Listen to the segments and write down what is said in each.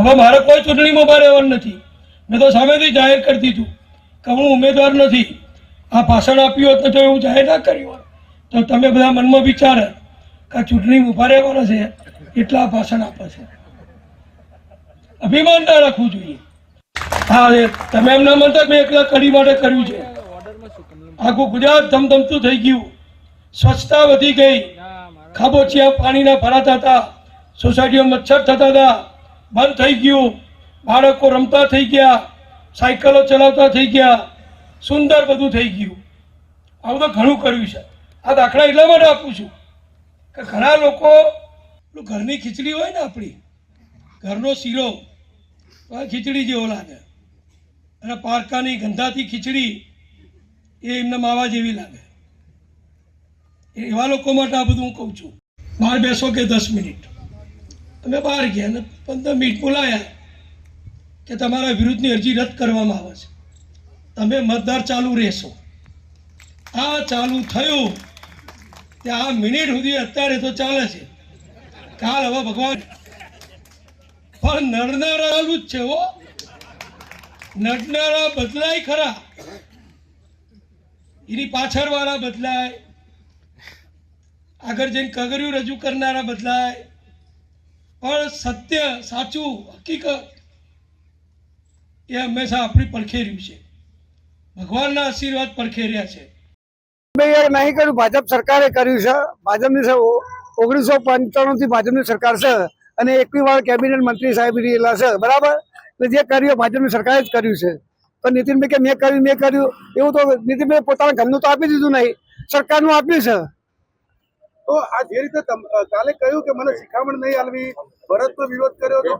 હવે મારે કોઈ ચૂંટણીમાં ઊભા રહેવાનું નથી. મેં તો સામેથી જાહેર કરી દીધું કે હું ઉમેદવાર નથી. આ ભાષણ આપ્યું હતું તો એવું જાહેર ના કર્યું હોય તો તમે બધા મનમાં વિચારે કે ચૂંટણી ઊભા રહેવાના છે, એટલા ભાષણ આપે છે. અભિમાન ના રાખવું જોઈએ. હા તમે એમના મનતા મેં એકલા કડી માટે કર્યું છે. આખું ગુજરાત ધમધમતું થઈ ગયું. સ્વચ્છતા વધી ગઈ. ખાબોચિયા પાણીના ભરાતા હતા. સોસાયટીઓ મચ્છર થતા હતા. બંધ થઈ ગયું. બાળકો રમતા થઈ ગયા. સાયકલો ચલાવતા થઈ ગયા. સુંદર બધું થઈ ગયું. આવું તો ઘણું કર્યું છે. આ દાખલા એટલા માટે આપું છું કે ઘણા લોકો ઘરની ખીચડી હોય ને આપણી, ઘરનો શીરો ખીચડી જેવો લાગે. અને પારકાની ગંધાતી ખીચડી એ એમને માવા જેવી લાગે. એવા લોકો માટે આ બધું હું કહું છું. બહાર બેસો કે દસ મિનિટ. તમે બહાર ગયા અને પંદર મિનિટ બોલાયા કે તમારા વિરુદ્ધની અરજી રદ કરવામાં આવે છે. તમે મતદાર ચાલુ રહેશો. આ ચાલુ થયું તે આ મિનિટ સુધી અત્યારે તો ચાલે છે. કાલ હવે ભગવાન પણ નડનારા ચાલુ જ છે હો. નડનારા બદલાય ખરા. એની પાછળવાળા બદલાય. આગળ જઈને કગર્યું રજૂ કરનારા બદલાય. પણ સત્ય સાચું, હકીકત એ હંમેશા આપણી પડખેર્યું છે. ભગવાનના આશીર્વાદ પડખે છે. નહીં કર્યું, ભાજપ સરકારે કર્યું છે. ભાજપની ઓગણીસો પંચાણું થી ભાજપની સરકાર છે અને એકવી વાર કેબિનેટ મંત્રી સાહેબ રહેલા છે. બરાબર? એટલે જે કર્યું, ભાજપની સરકારે જ કર્યું છે. પણ નીતિનભાઈ કે મેં કર્યું મેં કર્યું. એવું તો નીતિનભાઈ પોતાના ઘરનું તો આપી દીધું નહીં. સરકારનું આપ્યું છે. તો આ જે રીતે કાલે કહ્યું કે મને શિખામણ નહીં આલવી, ભરતનો વિરોધ કર્યો તો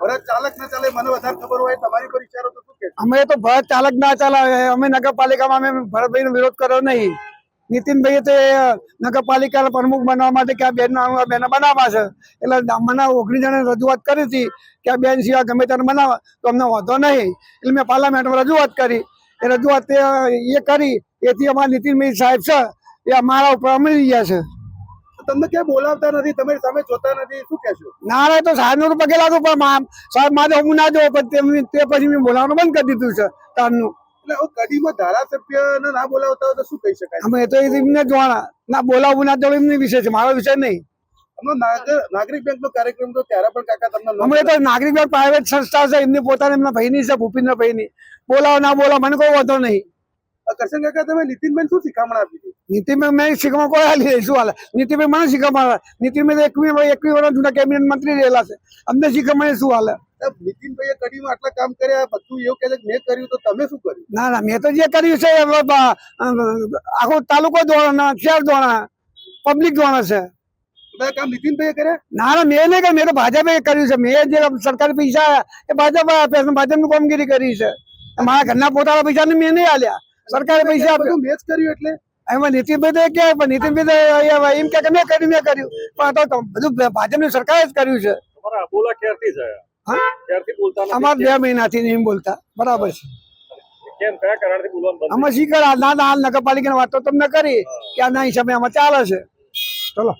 ભરત ચાલક ના ચાલે, મને વધારે ખબર હોય, તમારી પર વિચારો તો અમે તો ભરત ચાલક ના ચાલે, અમે નગરપાલિકામાં અમે ભરતભાઈનો વિરોધ કર્યો નહીં. નીતિનભાઈએ તે નગરપાલિકાના પ્રમુખ બનવા માટે કે આ બેન બેન બનાવવા છે. એટલે મને ઓગણીસ જણે રજૂઆત કરી હતી કે આ બેન સિવાય ગમે ત્યારે બનાવવા તો અમને વાંધો નહીં. એટલે મેં પાર્લામેન્ટમાં રજૂઆત કરી. એ રજૂઆત એ કરી. એથી અમારા નીતિનભાઈ સાહેબ છે, એ અમારા ઉપર અમરી ગયા છે. તમને ક્યાંય બોલાવતા નથી? તમારી સામે જોતા નથી શું કહેશો? ના રે તો સાહેબનું પગે લાગુ પણ સાહેબ મારે હું ના જોવો પણ તે પછી મેં બોલાવવાનું બંધ કરી દીધું છે તારનું એટલે કડીમાં ધારાસભ્ય ના બોલાવતા હોય તો શું કહી શકાય? અમે તો એમને જોવાના. ના બોલાવવું ના જોડે એમની વિષય છે મારો વિષય નહીં. નાગરિક બેંકનો કાર્યક્રમ તો ત્યારે પણ કાકા તમને અમે તો નાગરિક બેંક પ્રાઇવેટ સંસ્થા છે એમની પોતાની એમના ભાઈની છે ભૂપેન્દ્ર ભાઈની બોલાવો ના બોલાવો મને કોઈ વાંધો નહીં. કરશન કાકા તમે નીતિનબેન શું શીખામણ આપી હતી નીતિભાઈ મેં શીખવા કોઈ હાલી શું હાલે નીતિનબેન મને શીખવામાં નીતિનબેન એકવી એકવી વર્ષ જૂના કેબિનેટ મંત્રી રહેલા છે. અમને શીખવામાં શું હાલે નીતિનભાઈએ કડીમાં આટલા કામ કર્યા બધું એવું કે મેં કર્યું તો તમે શું કર્યું? ના ના મેં તો જે કર્યું છે આખો તાલુકો દોડાના શહેર દોડા પબ્લિક દોડા છે. કામ નીતિનભાઈએ કર્યા? ના ના મેં નહીં કર્યું મેં તો ભાજપે કર્યું છે. મેં જે સરકારી પૈસા એ ભાજપ આપ્યા છે ભાજપની કામગીરી કરી છે. મારા ઘરના પોતાના પૈસા મેં નહીં આલ્યા. સરકારે પૈસા આપ્યું. આપ્યા બધું મેં જ કર્યું એટલે. એમાં નીતિનભાઈ તો કે પણ નીતિનભાઈ એમ કે મેં કર્યું મેં કર્યું. પણ આ તો બધું ભાજપની સરકારે જ કર્યું છે. બોલા ક્યારથી? અમારે બે મહિનાથી એમ બોલતા. બરાબર છે. કેમ? કયા કારણથી બોલવાનું બંધ અમે શી કરા ના નગરપાલિકાની વાત તો તમને કરી. કે આના હિસાબે આમાં ચાલે છે. ચલો.